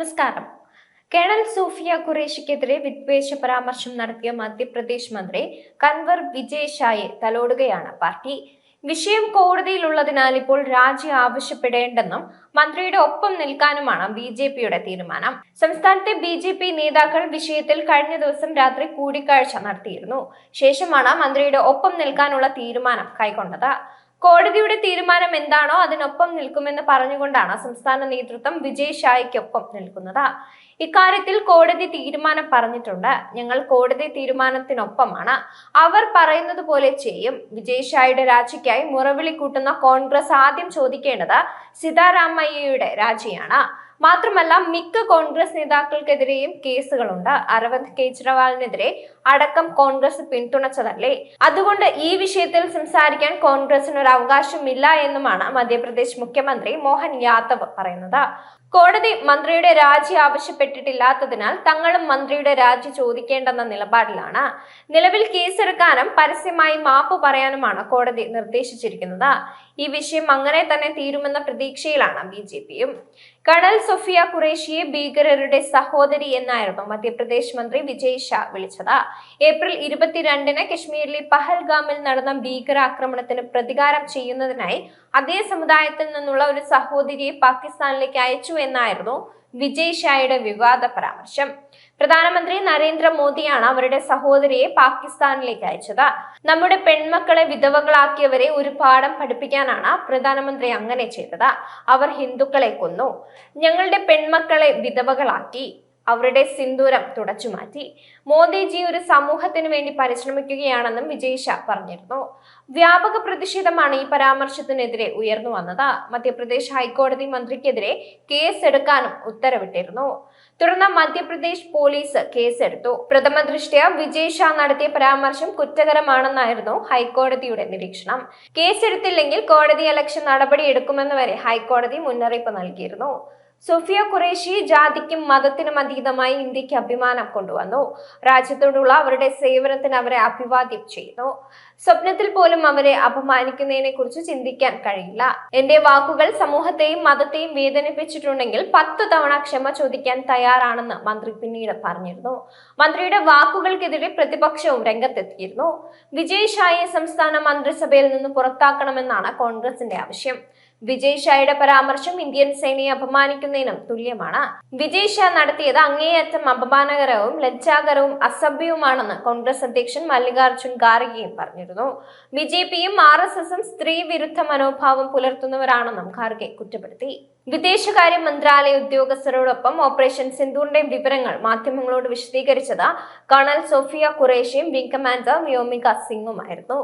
നമസ്കാരം. കേണൽ സൂഫിയ ഖുറേഷിക്കെതിരെ വിദ്വേഷ പരാമർശം നടത്തിയ മധ്യപ്രദേശ് മന്ത്രി കൻവർ വിജയ് ഷായെ തലോടുകയാണ് പാർട്ടി. വിഷയം കോടതിയിലുള്ളതിനാൽ ഇപ്പോൾ രാജി ആവശ്യപ്പെടേണ്ടെന്നും മന്ത്രിയുടെ ഒപ്പം നിൽക്കാനുമാണ് ബി ജെ പിയുടെ തീരുമാനം. സംസ്ഥാനത്തെ ബി ജെ പി നേതാക്കൾ വിഷയത്തിൽ കഴിഞ്ഞ ദിവസം രാത്രി കൂടിക്കാഴ്ച നടത്തിയിരുന്നു. ശേഷമാണ് മന്ത്രിയുടെ ഒപ്പം നിൽക്കാനുള്ള തീരുമാനം കൈക്കൊണ്ടത്. കോടതിയുടെ തീരുമാനം എന്താണോ അതിനൊപ്പം നിൽക്കുമെന്ന് പറഞ്ഞുകൊണ്ടാണ് സംസ്ഥാന നേതൃത്വം വിജയ് ഷായ്ക്കൊപ്പം നിൽക്കുന്നത്. ഇക്കാര്യത്തിൽ കോടതി തീരുമാനം പറഞ്ഞിട്ടുണ്ട്. ഞങ്ങൾ കോടതി തീരുമാനത്തിനൊപ്പമാണ്. അവർ പറയുന്നത് പോലെ ചെയ്യും. വിജയ് ഷായുടെ രാജിക്കായി മുറവിളി കൂട്ടുന്ന കോൺഗ്രസ് ആദ്യം ചോദിക്കേണ്ടത് സീതാരാമയ്യയുടെ രാജിയാണ്. മാത്രമല്ല മിക്ക കോൺഗ്രസ് നേതാക്കൾക്കെതിരെയും കേസുകളുണ്ട്. അരവിന്ദ് കെജ്രിവാളിനെതിരെ അടക്കം കോൺഗ്രസ് പിന്തുണച്ചതല്ലേ? അതുകൊണ്ട് ഈ വിഷയത്തിൽ സംസാരിക്കാൻ കോൺഗ്രസിന് ഒരു അവകാശമില്ല എന്നുമാണ് മധ്യപ്രദേശ് മുഖ്യമന്ത്രി മോഹൻ യാദവ് പറയുന്നത്. കോടതി മന്ത്രിയുടെ രാജി ആവശ്യപ്പെട്ടിട്ടില്ലാത്തതിനാൽ തങ്ങളും മന്ത്രിയുടെ രാജി ചോദിക്കേണ്ടെന്ന നിലപാടിലാണ്. നിലവിൽ കേസെടുക്കാനും പരസ്യമായി മാപ്പ് പറയാനുമാണ് കോടതി നിർദ്ദേശിച്ചിരിക്കുന്നത്. ഈ വിഷയം അങ്ങനെ തന്നെ തീരുമെന്ന പ്രതീക്ഷയിലാണ് ബി ജെ പിയും. കണൽ സൊഫിയ ഖുറേഷിയെ ഭീകരരുടെ സഹോദരി എന്നായിരുന്നു മധ്യപ്രദേശ് മന്ത്രി വിജയ് ഷാ വിളിച്ചത്. ഏപ്രിൽ ഇരുപത്തിരണ്ടിന് കശ്മീരിലെ പഹൽഗാമിൽ നടന്ന ഭീകരാക്രമണത്തിന് പ്രതികാരം ചെയ്യുന്നതിനായി അതേ സമുദായത്തിൽ നിന്നുള്ള ഒരു സഹോദരിയെ പാകിസ്ഥാനിലേക്ക് അയച്ചു എന്നായിരുന്നു വിജയ് ഷായുടെ വിവാദ പരാമർശം. പ്രധാനമന്ത്രി നരേന്ദ്രമോദിയാണ് അവരുടെ സഹോദരിയെ പാകിസ്ഥാനിലേക്ക് അയച്ചത്. നമ്മുടെ പെൺമക്കളെ വിധവകളാക്കിയവരെ ഒരു പാഠം പഠിപ്പിക്കാനാണ് പ്രധാനമന്ത്രി അങ്ങനെ ചെയ്തത്. അവർ ഹിന്ദുക്കളെ കൊന്നു. ഞങ്ങളുടെ പെൺമക്കളെ വിധവകളാക്കി. അവരുടെ സിന്ദൂരം തുടച്ചുമാറ്റി മോദിജി ഒരു സമൂഹത്തിന് വേണ്ടി പരിശ്രമിക്കുകയാണെന്നും വിജയ് ഷാ പറഞ്ഞിരുന്നു. വ്യാപക പ്രതിഷേധമാണ് ഈ പരാമർശത്തിനെതിരെ ഉയർന്നു വന്നത്. മധ്യപ്രദേശ് ഹൈക്കോടതി മന്ത്രിക്കെതിരെ കേസ് എടുക്കാനും ഉത്തരവിട്ടിരുന്നു. തുടർന്ന് മധ്യപ്രദേശ് പോലീസ് കേസെടുത്തു. പ്രഥമ ദൃഷ്ട്യ വിജയ് ഷാ നടത്തിയ പരാമർശം കുറ്റകരമാണെന്നായിരുന്നു ഹൈക്കോടതിയുടെ നിരീക്ഷണം. കേസെടുത്തില്ലെങ്കിൽ കോടതി അലക്ഷ്യ നടപടി എടുക്കുമെന്ന് വരെ ഹൈക്കോടതി മുന്നറിയിപ്പ് നൽകിയിരുന്നു. സോഫിയ ഖുറേഷി ജാതിക്കും മതത്തിനും അതീതമായി ഇന്ത്യയ്ക്ക് അഭിമാനം കൊണ്ടുവന്നു. രാജ്യത്തോടുള്ള അവരുടെ സേവനത്തിന് അവരെ അഭിവാദ്യം ചെയ്യുന്നു. സ്വപ്നത്തിൽ പോലും അവരെ അപമാനിക്കുന്നതിനെ കുറിച്ച് ചിന്തിക്കാൻ കഴിയില്ല. എന്റെ വാക്കുകൾ സമൂഹത്തെയും മതത്തെയും വേദനിപ്പിച്ചിട്ടുണ്ടെങ്കിൽ പത്ത് തവണ ക്ഷമ ചോദിക്കാൻ തയ്യാറാണെന്ന് മന്ത്രി പിന്നീട് പറഞ്ഞിരുന്നു. മന്ത്രിയുടെ വാക്കുകൾക്കെതിരെ പ്രതിപക്ഷവും രംഗത്തെത്തിയിരുന്നു. വിജയ് ഷായെ സംസ്ഥാന മന്ത്രിസഭയിൽ നിന്ന് പുറത്താക്കണമെന്നാണ് കോൺഗ്രസിന്റെ ആവശ്യം. വിജയ് ഷായുടെ പരാമർശം ഇന്ത്യൻ സേനയെ അപമാനിക്കുന്നതിനും തുല്യമാണ്. വിജയ് ഷാ നടത്തിയത് അങ്ങേയറ്റം അപമാനകരവും ലജ്ജാകരവും അസഭ്യവുമാണെന്ന് കോൺഗ്രസ് അധ്യക്ഷൻ മല്ലികാർജുൻ ഖാർഗെയും പറഞ്ഞിരുന്നു. ബി ജെ പിയും ആർ എസ് എസും സ്ത്രീ വിരുദ്ധ മനോഭാവം പുലർത്തുന്നവരാണെന്നും ഖാർഗെ കുറ്റപ്പെടുത്തി. വിദേശകാര്യ മന്ത്രാലയ ഉദ്യോഗസ്ഥരോടൊപ്പം ഓപ്പറേഷൻ സിന്ധുവിന്റെ വിവരങ്ങൾ മാധ്യമങ്ങളോട് വിശദീകരിച്ചത് കേണൽ സോഫിയ ഖുറേഷിയും വിംഗ് കമാൻഡർ വ്യോമിക സിംഗുമായിരുന്നു.